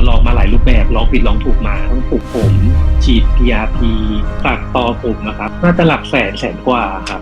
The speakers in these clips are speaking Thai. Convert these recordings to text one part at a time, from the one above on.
าลองมาหลายรูปแบบลองผิดลองถูกมาทั้งปลูกผม ฉีด PRP ตัดต่อผมนะครับน่าจะหลักแสนแสนกว่าครับ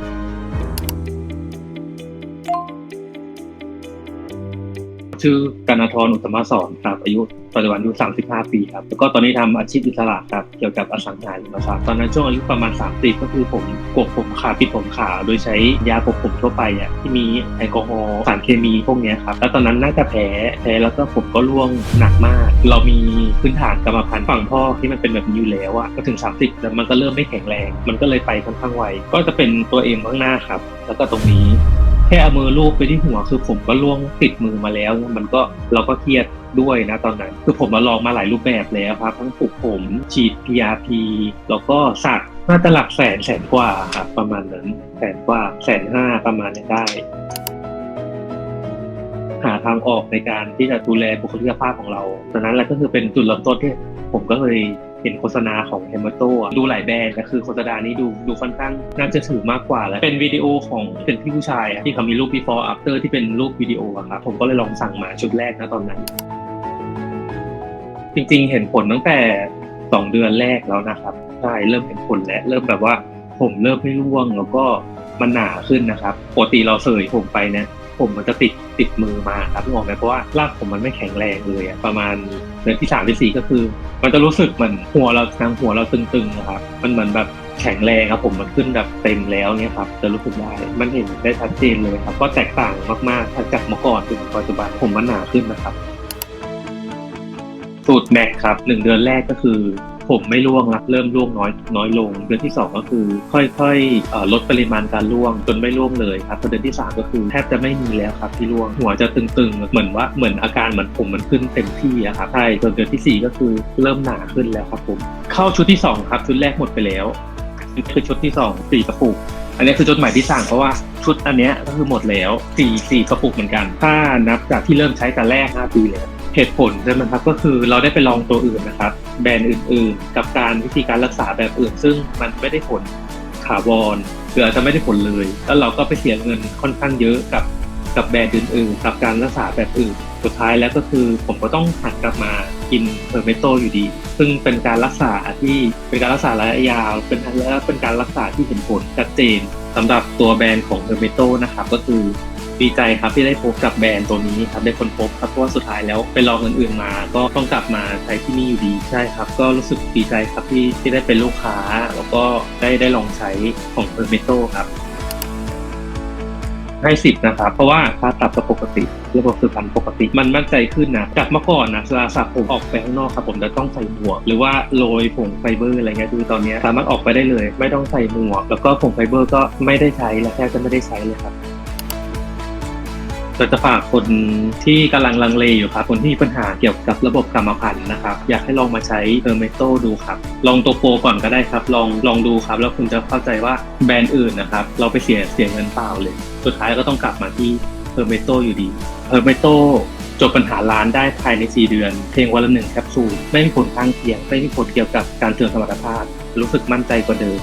ชื่อกันธรอุตตมสอนครับอายุปัจจุบันอายุ 35 ปีครับแล้วก็ตอนนี้ทำอาชีพอิสระครับเกี่ยวกับอสังหาริมทรัพย์ตอนนั้นช่วงอายุประมาณ 30 ก็คือผมกบผมขาปิดผมขาโดยใช้ยาปกผมทั่วไปอะที่มีแอลกอฮอล์สารเคมีพวกนี้ครับแล้วตอนนั้นน่าจะแพ้แพ้แล้วก็ผมก็ร่วงหนักมาก เรามีพื้นฐานกรรมพันธุ์ฝั่งพ่อที่มันเป็นแบบนี้อยู่แล้วอะก็ถึง 30 แล้วมันก็เริ่มไม่แข็งแรง มันก็เลยไปค่อนข้างไวก็จะเป็นตัวเอ็มข้างหน้าครับ แล้วก็ตรงนี้ แค่เอามือลูบไปที่หัวคือผมก็ล่วงติดมือมาแล้ว มันก็เราก็เครียดด้วยนะตอนนั้น คือผมมาลองมาหลายรูปแบบแล้วครับ ทั้งปลูกผมฉีด PRP แล้วก็สักน่าจะหลักแสนแสนกว่าครับประมาณนั้นแสนกว่าแสนห้าประมาณนี้ได้ หาทางออกในการที่จะดูแลบุคลิกภาพของเราตอนนั้นแหละก็คือเป็นจุดเริ่มต้นที่ผมก็เลย เห็นโฆษณาของเฮมโตดูหลายแบรนด์แต่คือโฆษณานี้ดูดูค่อนข้างน่าจะถือมากกว่าแล้วเป็นวิดีโอของเป็นพี่ผู้ชายที่เขามีรูป before after ที่เป็นรูปวิดีโออะครับผมก็เลยลองสั่งมาชุดแรกนะตอนนั้น จริงๆ เห็นผลตั้งแต่สองเดือนแรกแล้วนะครับใช่เริ่มเห็นผลแล้วเริ่มแบบว่าผมเริ่มไม่ร่วงแล้วก็มันหนาขึ้นนะครับปกติเราเสยผมไปเนี่ย ผมมันจะติดติดมือมาครับนึกออกไหมเพราะว่ารากผมมันไม่แข็งแรงเลยอะประมาณเดือนที่สามที่สี่ก็คือ มันจะรู้สึกเหมือนหัวเราทางหัวเราตึงๆนะครับมันเหมือนแบบแข็งแรงครับผมมันขึ้นแบบเต็มแล้วเนี่ยครับจะรู้สึกได้มันเห็นได้ชัดเจนเลยครับก็แตกต่างมากๆจากเมื่อก่อนถึงปัจจุบันผมมันหนาขึ้นนะครับสูตรแม็กครับหนึ่งเดือนแรกก็คือ ผมไม่ร่วงละเริ่มร่วงน้อยน้อยลง เดือนที่สองก็คือ ค่อยๆลดปริมาณการร่วงจนไม่ร่วงเลยครับเดือนที่สามก็คือแทบจะไม่มีแล้วครับที่ร่วงหัวจะตึงๆ เหมือนว่าเหมือนอาการเหมือนผมมันขึ้นเต็มที่อะครับใช่จนเดือนที่สี่ก็คือเริ่มหนาขึ้นแล้วครับผมเข้าชุดที่สองครับ ชุดแรกหมดไปแล้วคือชุดที่สองสี่กระปุกอันนี้คือจดหมายที่สั่งเพราะว่าชุดอันนี้ก็คือหมดแล้วสี่สี่กระปุกเหมือนกัน ถ้านับจากที่เริ่มใช้แต่แรกห้าปีเลย เหตุผลใช่ไหมครับก็คือเราได้ไปลองตัวอื่นนะครับ แบรนด์อื่นๆ กับการวิธีการรักษาแบบอื่น ซึ่งมันไม่ได้ผลถาวรหรืออาจจะไม่ได้ผลเลย แล้วเราก็ไปเสียเงินค่อนข้างเยอะกับกับแบรนด์อื่นๆ กับการรักษาแบบอื่น สุดท้ายแล้วก็คือผมก็ต้องหันกลับมากินเพอร์เมโตอยู่ดี ซึ่งเป็นการรักษาที่เป็นการรักษาระยะยาว เป็นและเป็นการรักษาที่เห็นผลชัดเจนสำหรับตัวแบรนด์ของเพอร์เมโตนะครับก็คือ ดีใจครับที่ได้พบกับแบรนด์ตัวนี้ครับได้คนพบครับเพราะว่าสุดท้ายแล้วไปลองอื่นๆมา ก็ต้องกลับมาใช้ที่นี่อยู่ดีใช่ครับ ก็รู้สึกดีใจครับที่ที่ได้เป็นลูกค้า แล้วก็ได้ได้ลองใช้ของเพอร์เมโตครับให้สิบนะครับเพราะว่าค่าตับก็ปกติระบบสืบพันธุ์ปกติมันมั่นใจขึ้นนะจากเมื่อก่อนนะเวลาสระผมออกไปข้างนอกครับผมจะต้องใส่หมวก หรือว่าโรยผงไฟเบอร์อะไรเงี้ยคือตอนนี้สามารถออกไปได้เลย ไม่ต้องใส่หมวก แล้วก็ผงไฟเบอร์ก็ไม่ได้ใช้และแทบจะไม่ได้ใช้เลยครับ ก็จะฝากคนที่กำลังลังเลอยู่ครับ คนที่มีปัญหาเกี่ยวกับระบบกรรมพันธุ์นะครับ อยากให้ลองมาใช้เออร์เมโตดูครับ ลองตัวโปรก่อนก็ได้ครับ ลองลองดูครับ แล้วคุณจะเข้าใจว่าแบรนด์อื่นนะครับ เราไปเสียเสียเงินเปล่าเลย สุดท้ายก็ต้องกลับมาที่เออร์เมโตอยู่ดีเออร์เมโตจบปัญหาร้านได้ภายใน 4 เดือน เพียงวันละหนึ่งแคปซูล ไม่มีผลข้างเคียง ไม่มีผลเกี่ยวกับการเสื่อมสมรรถภาพ รู้สึกมั่นใจกว่าเดิม